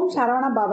ஓம் சரவண பவ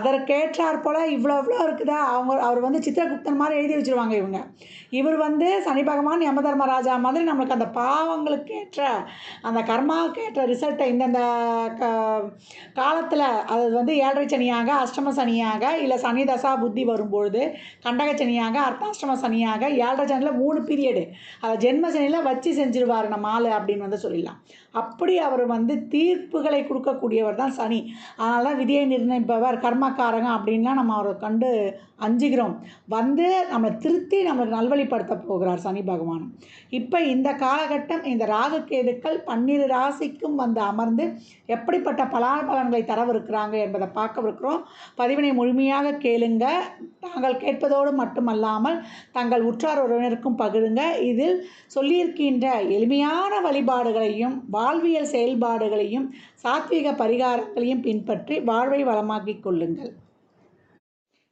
அதற்கேற்றாற் போல் இவ்வளோ இவ்வளோ இருக்குதா? அவங்க அவர் வந்து சித்திரகுப்தன் மாதிரி எழுதி வச்சுருவாங்க இவங்க. இவர் வந்து சனி பகவான் யம தர்மராஜா மாதிரி நம்மளுக்கு அந்த பாவங்களுக்கு ஏற்ற அந்த கர்மாவுக்கு ஏற்ற ரிசல்ட்டை இந்தந்த க காலத்தில் அது வந்து ஏழரை சனியாக அஷ்டம சனியாக இல்லை சனி தசா புத்தி வரும்பொழுது கண்டக சனியாக அர்த்தாஷ்டம சனியாக ஏழரை சனியில் மூணு பீரியடு அதை ஜென்ம சனியில் வச்சு செஞ்சிருவார் நம்ம ஆள் அப்படின்னு வந்து சொல்லிடலாம். அப்படி அவர் வந்து தீர்ப்புகளை கொடுக்கக்கூடியவர் தான் சனி. அதனால தான் விதியை நிர்ணயிப்பவர் கர்மக்காரகம் அப்படின்லாம் நம்ம அவரை கண்டு அஞ்சுகிறோம். வந்து நம்மளை திருத்தி நம்மளுக்கு நல்வழிப்படுத்த போகிறார் சனி பகவான். இப்போ இந்த காலகட்டம் இந்த ராகுகேதுக்கள் பன்னிரு ராசிக்கும் வந்து அமர்ந்து எப்படிப்பட்ட பலாபலன்களை தரவிருக்கிறாங்க என்பதை பார்க்கவிருக்கிறோம். பதிவினை முழுமையாக கேளுங்க. தாங்கள் கேட்பதோடு மட்டுமல்லாமல் தங்கள் உற்றார் உறவினருக்கும் பகிருங்க. இதில் சொல்லியிருக்கின்ற எளிமையான வழிபாடுகளையும் வாழ்வியல் செயல்பாடுகளையும் சாத்வீக பரிகாரங்களையும் பின்பற்றி வாழ்வை வளமாக்கிக் கொள்ளுங்கள்.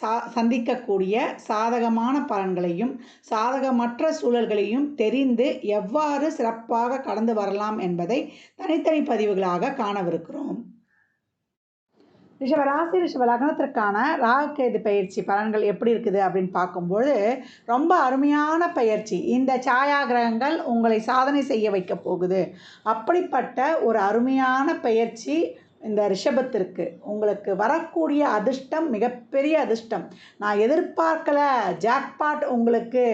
சா சந்திக்கக்கூடிய சாதகமான பலன்களையும் சாதகமற்ற சூழல்களையும் தெரிந்து எவ்வாறு சிறப்பாக கடந்து வரலாம் என்பதை தனித்தனி பதிவுகளாக காணவிருக்கிறோம். ரிஷபராசி ரிஷப லக்னத்திற்கான ராகுகேது பயிற்சி பலன்கள் எப்படி இருக்குது அப்படின்னு பார்க்கும்போது ரொம்ப அருமையான பயிற்சி. இந்த சாயா கிரகங்கள் உங்களை சாதனை செய்ய வைக்க போகுது. அப்படிப்பட்ட ஒரு அருமையான பயிற்சி இந்த ரிஷபத்திற்கு உங்களுக்கு வரக்கூடிய அதிர்ஷ்டம் மிகப்பெரிய அதிர்ஷ்டம். நான் எதிர்பார்க்கல ஜாக்பாட் உங்களுக்கு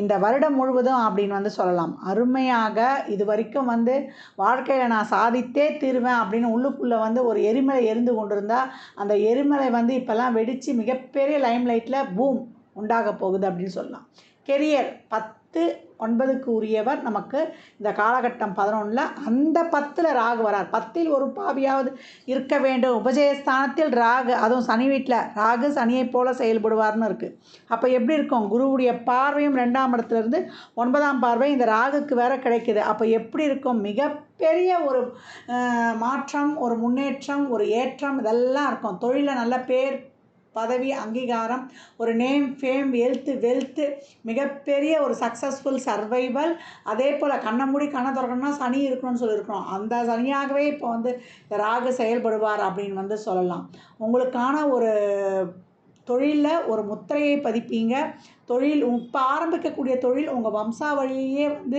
இந்த வருடம் முழுவதும் அப்படின்னு வந்து சொல்லலாம். அருமையாக இது வரைக்கும் வந்து வாழ்க்கையில் நான் சாதித்தே தீருவேன் அப்படின்னு உள்ளுக்குள்ளே வந்து ஒரு எரிமலை எரிந்து கொண்டிருந்தால் அந்த எரிமலை வந்து இப்போல்லாம் வெடித்து மிகப்பெரிய லைம்லைட்டில் பூம் உண்டாக போகுது அப்படின்னு சொல்லலாம். கெரியர் பத்து ஒன்பதுக்கு உரியவர் நமக்கு இந்த காலகட்டம் பதினொன்றில் அந்த பத்தில் ராகு வரார். பத்தில் ஒரு பாவியாவது இருக்க வேண்டும். உபஜயஸ்தானத்தில் ராகு அதுவும் சனி வீட்டில் ராகு சனியை போல செயல்படுவார்னு இருக்குது அப்போ எப்படி இருக்கும்? குருவுடைய பார்வையும் ரெண்டாம் இடத்துல இருந்து ஒன்பதாம் பார்வை இந்த ராகுக்கு வேற கிடைக்குது. அப்போ எப்படி இருக்கும்? மிகப்பெரிய ஒரு மாற்றம் ஒரு முன்னேற்றம் ஒரு ஏற்றம் இதெல்லாம் இருக்கும். தொழிலில் நல்ல பேர் பதவி அங்கீகாரம் ஒரு நேம் ஃபேம் ஹெல்த்து வெல்த்து மிகப்பெரிய ஒரு சக்ஸஸ்ஃபுல் சர்வைவல் அதே போல் கண்ணை மூடி கண்ணை திறக்கணும்னா சனி இருக்கணும்னு சொல்லியிருக்கிறோம். அந்த சனியாகவே இப்போ வந்து ராகு செயல்படுவார் அப்படின்னு வந்து சொல்லலாம். உங்களுக்கான ஒரு தொழிலில் ஒரு முத்திரையை பதிப்பீங்க. தொழில் இப்போ ஆரம்பிக்கக்கூடிய தொழில் உங்கள் வம்சாவழியே வந்து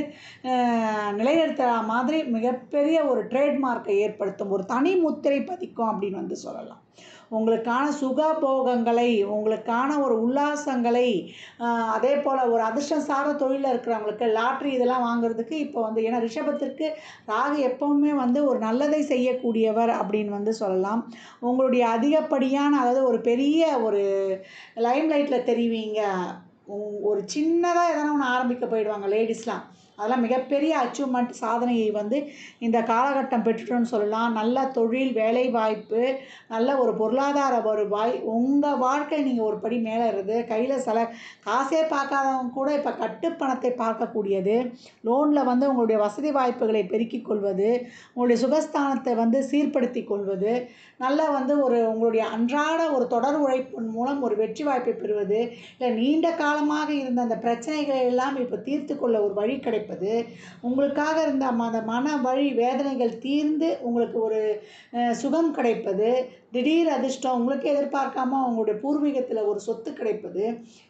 நிலைநிறுத்துகிற மாதிரி மிகப்பெரிய ஒரு ட்ரேட்மார்க்கை ஏற்படுத்தும். ஒரு தனி முத்திரை பதிக்கும் அப்படின்னு வந்து சொல்லலாம். உங்களுக்கான சுகபோகங்களை உங்களுக்கான ஒரு உல்லாசங்களை அதே போல் ஒரு அதிர்ஷ்டம் சார்ந்த தொழிலில் இருக்கிறவங்களுக்கு லாட்ரி இதெல்லாம் வாங்குறதுக்கு இப்போ வந்து ஏன்னா ரிஷபத்திற்கு ராகு எப்பவுமே வந்து ஒரு நல்லதை செய்யக்கூடியவர் அப்படின்னு வந்து சொல்லலாம். உங்களுடைய அதிகப்படியான அதாவது ஒரு பெரிய ஒரு லைம் லைட்டில் தெரிவிங்க. ஒரு சின்னதாக எதனா ஒன்று ஆரம்பிக்க போயிடுவாங்க லேடிஸ்லாம். அதெல்லாம் மிகப்பெரிய அச்சீவ்மெண்ட் சாதனையை வந்து இந்த காலகட்டம் பெற்றுட்டோன்னு சொல்லலாம். நல்ல தொழில் வேலை வாய்ப்பு நல்ல ஒரு பொருளாதார வருவாய். உங்கள் வாழ்க்கை நீங்கள் ஒரு படி மேலே இருது கையில் சில காசே பார்க்காதவங்க கூட இப்போ கட்டுப்பணத்தை பார்க்கக்கூடியது. லோனில் வந்து உங்களுடைய வசதி வாய்ப்புகளை பெருக்கிக் கொள்வது உங்களுடைய சுகஸ்தானத்தை வந்து சீர்படுத்தி கொள்வது நல்ல வந்து ஒரு உங்களுடைய அன்றாட ஒரு தொடர் உழைப்பின் மூலம் ஒரு வெற்றி வாய்ப்பை பெறுவது இல்லை நீண்ட காலமாக இருந்த அந்த பிரச்சனைகளை எல்லாம் இப்போ தீர்த்து கொள்ள ஒரு வழி கிடைக்கும் கிடைப்பது உங்களுக்காக இருந்த அந்த மன வழி வேதனைகள் தீர்ந்து உங்களுக்கு ஒரு சுகம் கிடைப்பது. திடீர் அதிர்ஷ்டம் உங்களுக்கு எதிர்பார்க்காம உங்களுடைய பூர்வீகத்தில் ஒரு சொத்து கிடைப்பது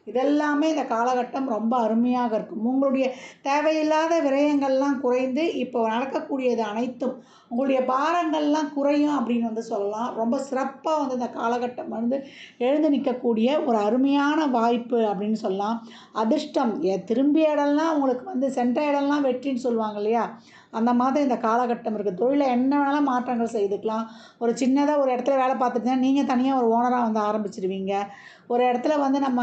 இதெல்லாமே இந்த காலகட்டம் ரொம்ப அருமையாக இருக்கும். உங்களுடைய தேவையில்லாத விரயங்கள்லாம் குறைந்து இப்போ நடக்கக்கூடியது அனைத்தும் உங்களுடைய பாரங்கள்லாம் குறையும் அப்படின்னு வந்து சொல்லலாம். ரொம்ப சிறப்பாக வந்து இந்த காலகட்டம் வந்து எழுந்து நிற்கக்கூடிய ஒரு அருமையான வாய்ப்பு அப்படின்னு சொல்லலாம். அதிர்ஷ்டம் ஏ திரும்பிய இடம்லாம் உங்களுக்கு வந்து சென்ற இடம்லாம் வெற்றின்னு சொல்லுவாங்க இல்லையா? அந்த மாதிரி இந்த காலகட்டம் இருக்குது தொழிலில் என்ன வேணாலும் மாற்றங்கள் செய்துக்கலாம். ஒரு சின்னதாக ஒரு இடத்துல வேலை பார்த்துட்டு நீங்கள் தனியாக ஒரு ஓனராக வந்து ஆரம்பிச்சிடுவீங்க ஒரு இடத்துல வந்து நம்ம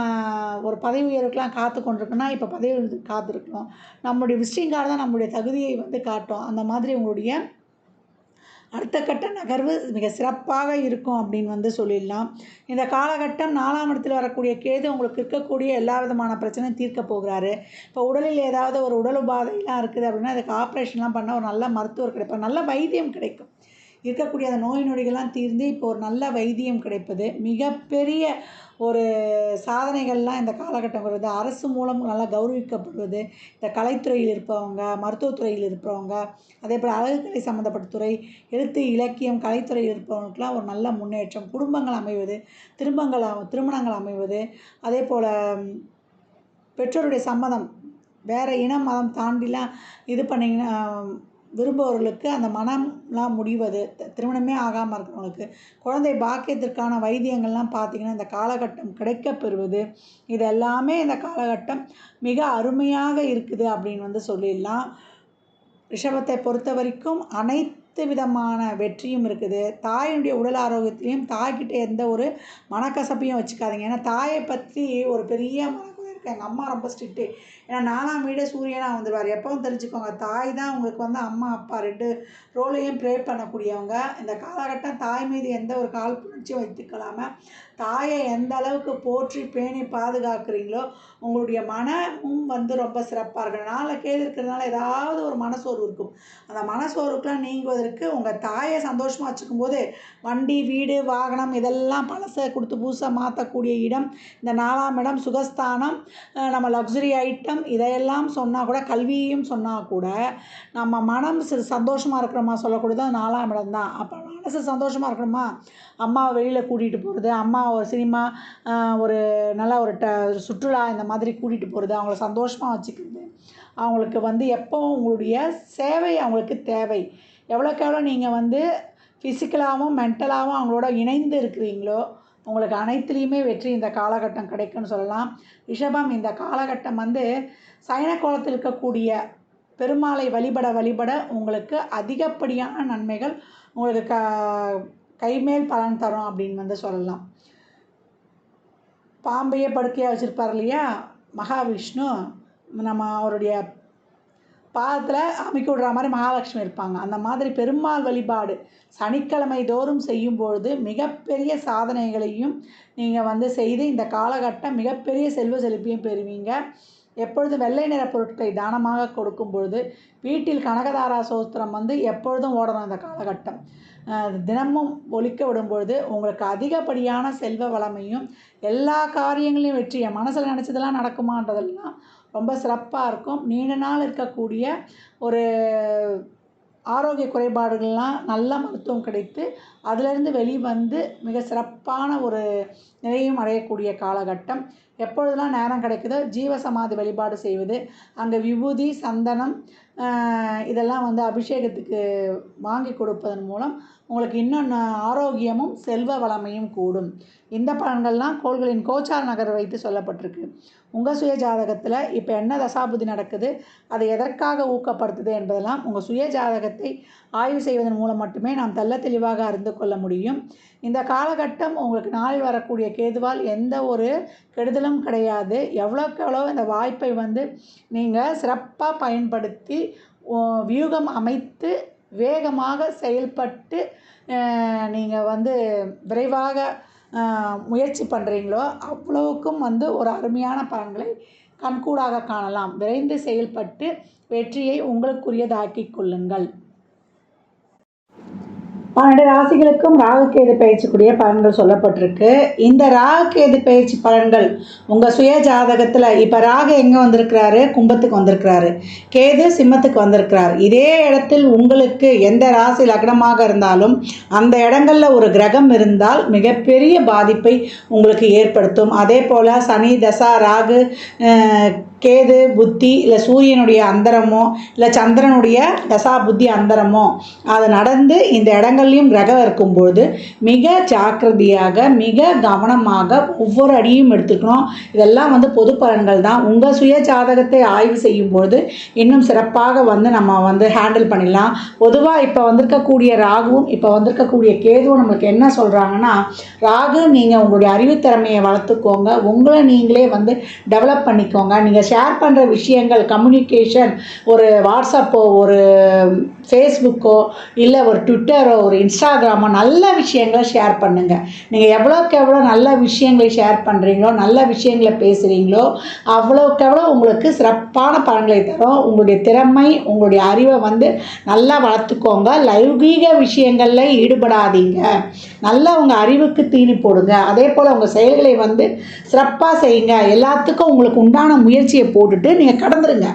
ஒரு பதவி உயர்வுக்கெலாம் காத்து கொண்டிருக்குன்னா இப்போ பதவி உயர்வுக்கு காத்திருக்கணும் நம்மளுடைய விசிட்டிங் கார்டு தான் நம்மளுடைய தகுதியை வந்து காட்டும். அந்த மாதிரி உங்களுடைய அடுத்த கட்ட நகர்வு மிக சிறப்பாக இருக்கும் அப்படின்னு வந்து சொல்லிடலாம். இந்த காலகட்டம் நாலாம் இடத்தில் வரக்கூடிய கேது உங்களுக்கு இருக்கக்கூடிய எல்லா விதமான பிரச்சனையும் தீர்க்க போகிறாரு. இப்போ உடலில் ஏதாவது ஒரு உடல் உபாதைலாம் இருக்குது அப்படின்னா அதுக்கு ஆப்ரேஷன்லாம் பண்ணால் ஒரு நல்ல மருத்துவர் கிடைப்பார். நல்ல வைத்தியம் கிடைக்கும். இருக்கக்கூடிய அந்த நோய் நொடிகள்லாம் தீர்ந்து இப்போ ஒரு நல்ல வைத்தியம் கிடைப்பது. மிகப்பெரிய ஒரு சாதனைகள்லாம் இந்த காலகட்டம் வருது. அரசு மூலம் நல்லா கௌரவிக்கப்படுவது. இந்த கலைத்துறையில் இருப்பவங்க மருத்துவத்துறையில் இருப்பவங்க அதே போல் அழகுக்கலை சம்மந்தப்பட்ட துறை எழுத்து இலக்கியம் கலைத்துறையில் இருப்பவங்களுக்குலாம் ஒரு நல்ல முன்னேற்றம். குடும்பங்கள் அமைவது திரும்பங்கள் திருமணங்கள் அமைவது அதே போல் பெற்றோருடைய சம்மதம் வேறு இனம் மதம் தாண்டிலாம் இது பண்ணிங்கன்னா விரும்புபவர்களுக்கு அந்த மனம்லாம் முடிவது த- திருமணமே ஆகாமல் இருக்கிறவங்களுக்கு குழந்தை பாக்கியத்திற்கான வைத்தியங்கள்லாம் பார்த்திங்கன்னா இந்த காலகட்டம் கிடைக்கப்பெறுவது இது எல்லாமே இந்த காலகட்டம் மிக அருமையாக இருக்குது அப்படின்னு வந்து சொல்லிடலாம். ரிஷபத்தை பொறுத்த வரைக்கும் அனைத்து விதமான வெற்றியும் இருக்குது. தாயினுடைய உடல் ஆரோக்கியத்திலையும் தாய்கிட்ட எந்த ஒரு மனக்கசப்பையும் வச்சுக்காதீங்க. ஏன்னா தாயை பற்றி ஒரு பெரிய எனக்கு எங்கள் அம்மா ரொம்ப ஸ்ட்ரிக்ட்டு ஏன்னா நாலாம் வீடே சூரியனாக வந்துடுவார் எப்பவும் தெரிஞ்சுக்கோங்க தாய் தான் உங்களுக்கு வந்து அம்மா அப்பா ரெண்டு ரோலையும் ப்ரே பண்ணக்கூடியவங்க இந்த காலகட்டம் தாய் மீது எந்த ஒரு காழ்ப்புணர்ச்சியும் வைத்துக்கொள்ளாமல் தாயை எந்த அளவுக்கு போற்றி பேணி பாதுகாக்கிறீங்களோ உங்களுடைய மனமும் வந்து ரொம்ப சிறப்பாக இருக்கணும். நாளில் கேது இருக்கிறதுனால ஏதாவது ஒரு மனசோர்வு இருக்கும். அந்த மனசோர்வுக்கெலாம் நீங்குவதற்கு உங்கள் தாயை சந்தோஷமாக வச்சுக்கும் போது வண்டி வீடு வாகனம் இதெல்லாம் பழசை கொடுத்து புதுசாக மாற்றக்கூடிய இடம் இந்த நாலாம் இடம் சுகஸ்தானம் நம்ம லக்ஸுரி ஐட்டம் இதையெல்லாம் சொன்னால் கூட கல்வியையும் சொன்னால் கூட நம்ம மனம் சிறு சந்தோஷமாக இருக்கிற சொல்லக்கூடியது அந்த நாலாம் இடம் தான் அப்போ மனசு சந்தோஷமாக இருக்கணுமா? அம்மாவை வெளியில் கூட்டிகிட்டு போகிறது அம்மா ஒரு சினிமா ஒரு நல்ல ஒரு ட சுற்றுலா இந்த மாதிரி கூட்டிகிட்டு போகிறது அவங்கள சந்தோஷமாக வச்சுக்கிறது. அவங்களுக்கு வந்து எப்போவும் உங்களுடைய சேவை அவங்களுக்கு தேவை. எவ்வளோக்கு எவ்வளோ நீங்கள் வந்து ஃபிசிக்கலாகவும் மென்டலாகவும் அவங்களோட இணைந்து இருக்கிறீங்களோ உங்களுக்கு அனைத்துலேயுமே வெற்றி இந்த காலகட்டம் கிடைக்கும்னு சொல்லலாம். ரிஷபம் இந்த காலகட்டம் வந்து சைன கோலத்தில் இருக்கக்கூடிய பெருமாளை வழிபட வழிபட உங்களுக்கு அதிகப்படியான நன்மைகள் உங்களுக்கு க கைமேல் பலன் தரும் அப்படின்னு வந்து சொல்லலாம். பாம்பையே படுக்கையாக வச்சுருப்பார் இல்லையா? மகாவிஷ்ணு நம்ம அவருடைய பாதத்தில் அமைக்க விடுற மாதிரி மகாலட்சுமி இருப்பாங்க. அந்த மாதிரி பெருமாள் வழிபாடு சனிக்கிழமை தோறும் செய்யும் பொழுது மிகப்பெரிய சாதனைகளையும் நீங்கள் வந்து செய்து இந்த காலகட்டம் மிகப்பெரிய செல்வ செழிப்பையும் பெறுவீங்க. எப்பொழுதும் வெள்ளை நிற பொருட்களை தானமாக கொடுக்கும் பொழுது வீட்டில் கனகதாரா சோஸ்திரம் வந்து எப்பொழுதும் ஓடணும் இந்த காலகட்டம். தினமும் ஒழிக்க விடும் பொழுது உங்களுக்கு அதிகப்படியான செல்வ வளமையும் எல்லா காரியங்களையும் வெற்றி என் மனசில் நினச்சதெல்லாம் நடக்குமான்றதெல்லாம் ரொம்ப சிறப்பாக இருக்கும். நீண்ட நாள் இருக்கக்கூடிய ஒரு ஆரோக்கிய குறைபாடுகள்லாம் நல்ல மருத்துவம் கிடைத்து அதிலிருந்து வெளிவந்து மிக சிறப்பான ஒரு நிலையும் அடையக்கூடிய காலகட்டம். எப்பொழுதெல்லாம் நேரம் கிடைக்குதோ ஜீவசமாதி வழிபாடு செய்வது அங்கே விபூதி சந்தனம் இதெல்லாம் வந்து அபிஷேகத்துக்கு வாங்கி கொடுப்பதன் மூலம் உங்களுக்கு இன்னும் ஆரோக்கியமும் செல்வ வளமையும் கூடும். இந்த பலன்கள்லாம் கோள்களின் கோச்சார் நகர் வைத்து சொல்லப்பட்டிருக்கு. உங்கள் சுய ஜாதகத்தில் இப்போ என்ன தசாபுதி நடக்குது அதை எதற்காக ஊக்கப்படுத்துது என்பதெல்லாம் உங்கள் சுய ஜாதகத்தை ஆய்வு செய்வதன் மூலம் மட்டுமே நாம் தெள்ள தெளிவாக அறிந்து கொள்ள முடியும். இந்த காலகட்டம் உங்களுக்கு நாளில் வரக்கூடிய கேதுவால் எந்த ஒரு கெடுதலும் கிடையாது. எவ்வளோக்கு எவ்வளோ இந்த வாய்ப்பை வந்து நீங்கள் சிறப்பாக பயன்படுத்தி வியூகம் அமைத்து வேகமாக செயல்பட்டு நீங்கள் வந்து விரைவாக முயற்சி பண்ணுறீங்களோ அவ்வளவுக்கும் வந்து ஒரு அருமையான பலன்களை கண்கூடாக காணலாம். விரைந்து செயல்பட்டு வெற்றியை உங்களுக்குரியதாக்கிக் கொள்ளுங்கள். பன்னெண்டு ராசிகளுக்கும் ராகுகேது பயிற்சிக்குரிய பலன்கள் சொல்லப்பட்டிருக்கு. இந்த ராகுகேது பயிற்சி பலன்கள் உங்கள் சுய ஜாதகத்தில் இப்போ ராகு எங்கே வந்திருக்கிறாரு? கும்பத்துக்கு வந்திருக்கிறாரு. கேது சிம்மத்துக்கு வந்திருக்கிறார். இதே இடத்தில் உங்களுக்கு எந்த ராசி லக்னமாக இருந்தாலும் அந்த இடங்களில் ஒரு கிரகம் இருந்தால் மிகப்பெரிய பாதிப்பை உங்களுக்கு ஏற்படுத்தும். அதே போல் சனி தசா ராகு கேது புத்தி இல்லை சூரியனுடைய அந்தரமோ இல்லை சந்திரனுடைய தசா புத்தி அந்தரமோ அது நடந்து இந்த இடங்கள்லையும் கிரகம் இருக்கும்பொழுது மிக ஜாக்கிரதையாக மிக கவனமாக ஒவ்வொரு அடியும் எடுத்துக்கணும். இதெல்லாம் வந்து பொது பலன்கள் தான். உங்கள் சுய ஜாதகத்தை ஆய்வு செய்யும்பொழுது இன்னும் சிறப்பாக வந்து நம்ம வந்து ஹேண்டில் பண்ணிடலாம். பொதுவாக இப்போ வந்திருக்கக்கூடிய ராகுவும் இப்போ வந்திருக்கக்கூடிய கேதுவும் நம்மளுக்கு என்ன சொல்கிறாங்கன்னா ராகு நீங்கள் உங்களுடைய அறிவுத்திறமையை வளர்த்துக்கோங்க. உங்களை நீங்களே வந்து டெவலப் பண்ணிக்கோங்க. நீங்கள் ஷேர் பண்ணுற விஷயங்கள் கம்யூனிகேஷன் ஒரு வாட்ஸ்அப்போ ஒரு ஃபேஸ்புக்கோ இல்லை ஒரு ட்விட்டரோ ஒரு இன்ஸ்டாகிராமோ நல்ல விஷயங்களை ஷேர் பண்ணுங்கள் நீங்கள் எவ்வளோக்கு எவ்வளோ நல்ல விஷயங்களை ஷேர் பண்ணுறீங்களோ நல்ல விஷயங்களை பேசுகிறீங்களோ அவ்வளோக்கு எவ்வளோ உங்களுக்கு சிறப்பான பலன்களை தரும். உங்களுடைய திறமை உங்களுடைய அறிவை வந்து நல்லா வளர்த்துக்கோங்க. லௌகீக விஷயங்களில் ஈடுபடாதீங்க. நல்லா உங்கள் அறிவுக்கு தீனி போடுங்க. அதே போல் உங்கள் செயல்களை வந்து சிறப்பாக செய்யுங்க. எல்லாத்துக்கும் உங்களுக்கு உண்டான முயற்சியை போட்டுட்டு நீங்கள் கடந்துருங்க.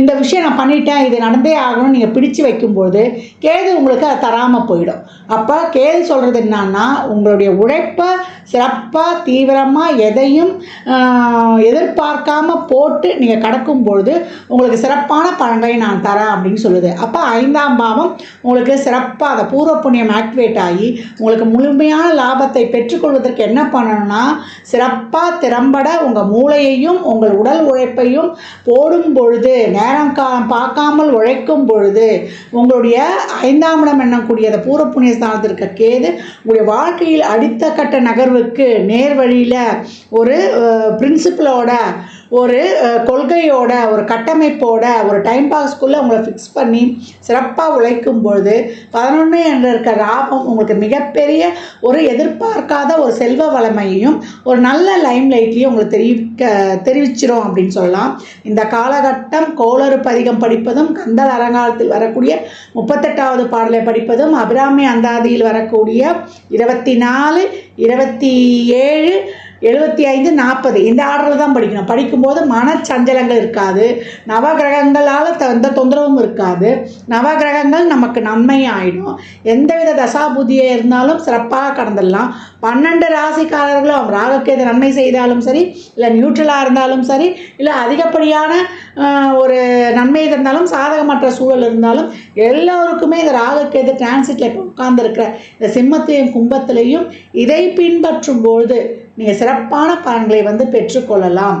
இந்த விஷயம் நான் பண்ணிட்டேன் இது நடந்தே ஆகணும் நீங்கள் பிடிச்சு வைக்கும்போது கேது உங்களுக்கு அதை தராமல் போயிடும். அப்போ கேது சொல்கிறது என்னன்னா உங்களுடைய உழைப்பை சிறப்பாக தீவிரமாக எதையும் எதிர்பார்க்காமல் எதிர்பார்க்காம போட்டு நீங்கள் கடக்கும் பொழுது உங்களுக்கு சிறப்பான பலன்களை நான் தரேன் அப்படின்னு சொல்லுது. அப்போ ஐந்தாம் பாவம் உங்களுக்கு சிறப்பாக அதை பூர்வ புண்ணியம் ஆக்டிவேட் ஆகி உங்களுக்கு முழுமையான லாபத்தை பெற்றுக்கொள்வதற்கு என்ன பண்ணணும்னா சிறப்பாக திறம்பட உங்கள் மூளையையும் உங்கள் உடல் உழைப்பையும் போடும் பொழுது நேரம் கா பார்க்காமல் உழைக்கும் பொழுது உங்களுடைய ஐந்தாம் இடம் எண்ணக்கூடிய அந்த பூர புண்ணிய ஸ்தானத்தில் இருக்க கேது உங்களுடைய வாழ்க்கையில் அடுத்த கட்ட நகர்வுக்கு நேர் வழியில் ஒரு பிரின்சிபலோட ஒரு கொள்கையோட ஒரு கட்டமைப்போட ஒரு டைம் பாஸ்க்குள்ளே உங்களை ஃபிக்ஸ் பண்ணி சிறப்பாக உழைக்கும் பொழுது பதினொன்று என்ற இருக்க லாபம் உங்களுக்கு மிகப்பெரிய ஒரு எதிர்பார்க்காத ஒரு செல்வ வளமையையும் ஒரு நல்ல லைம் லைட்லையும் உங்களுக்கு தெரிவிக்க தெரிவிச்சிடும் அப்படின்னு சொல்லலாம். இந்த காலகட்டம் கோளறு பதிகம் படிப்பதும் கந்தல் அரங்காலத்தில் வரக்கூடிய முப்பத்தெட்டாவது பாடலை படிப்பதும் அபிராமி அந்தாதியில் வரக்கூடிய இருபத்தி நாலு இருபத்தி ஏழு எழுபத்தி ஐந்து நாற்பது. இந்த ஆர்டரில் தான் படிக்கணும். படிக்கும்போது மனச்சஞ்சலங்கள் இருக்காது. நவகிரகங்களால் த எந்த தொந்தரவும் இருக்காது. நவகிரகங்கள் நமக்கு நன்மை ஆகிடும் எந்தவித தசாபுதியாக இருந்தாலும் சிறப்பாக கடந்துடலாம். பன்னெண்டு ராசிக்காரர்களும் ராகுக்கேது நன்மை செய்தாலும் சரி இல்லை நியூட்ரலாக இருந்தாலும் சரி இல்லை அதிகப்படியான ஒரு நன்மை இருந்தாலும் சாதகமற்ற சூழல் இருந்தாலும் எல்லோருக்குமே இந்த ராகுக்கேது டிரான்சிட்டில் உட்கார்ந்துருக்கிற இந்த சிம்மத்திலையும் கும்பத்திலையும் இதை பின்பற்றும் பொழுது நீங்கள் சிறப்பான பலன்களை வந்து பெற்றுக்கொள்ளலாம்.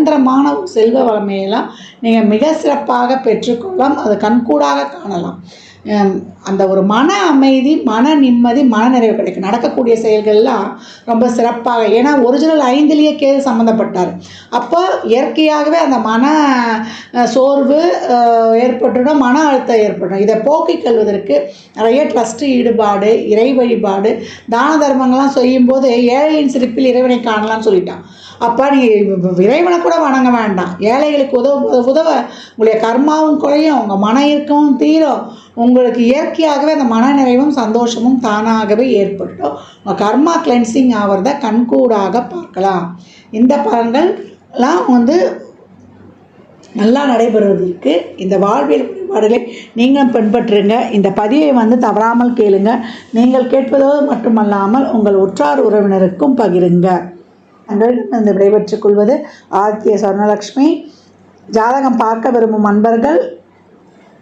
நிரந்தரமான செல்வ வளமையெல்லாம் நீங்கள் மிக சிறப்பாக பெற்றுக்கொள்ளலாம். அதை கண்கூடாக காணலாம். அந்த ஒரு மன அமைதி மன நிம்மதி மனநிறைவு கிடைக்கும். நடக்கக்கூடிய செயல்கள்லாம் ரொம்ப சிறப்பாக. ஏன்னா ஒரிஜினல் ஐந்துலேயே கேது சம்மந்தப்பட்டார் அப்போ இயற்கையாகவே அந்த மன சோர்வு ஏற்பட்டுடும் மன அழுத்தம் ஏற்படும். இதை போக்கிக் கொள்வதற்கு நிறைய ட்ரஸ்ட் ஈடுபாடு இறை வழிபாடு தான தர்மங்கள்லாம் செய்யும்போது ஏழையின் சிரிப்பில் இறைவனை காணலாம்னு சொல்லிட்டான். அப்போ நீங்கள் இறைவனை கூட வணங்க வேண்டாம். ஏழைகளுக்கு உதவ உதவ உங்களுடைய கர்மாவும் குறையும் உங்கள் மன இருக்கவும் தீரும். உங்களுக்கு இயற்கையாகவே அந்த மனநிறைவும் சந்தோஷமும் தானாகவே ஏற்பட்டுடும் உங்கள் கர்மா கிளென்சிங் ஆகிறத கண்கூடாக பார்க்கலாம். இந்த பலன்கள்லாம் வந்து நல்லா நடைபெறுவதற்கு இந்த வாழ்வியல் வழிபாடுகளை நீங்களும் பின்பற்றுங்க. இந்த பதிவை வந்து தவறாமல் கேளுங்க. நீங்கள் கேட்பதோடு மட்டுமல்லாமல் உங்கள் உற்றார் உறவினருக்கும் பகிருங்க. இந்த விடைபெற்றுக் கொள்வது ஆதித்ய சொர்ணலக்ஷ்மி. ஜாதகம் பார்க்க விரும்பும் அன்பர்கள்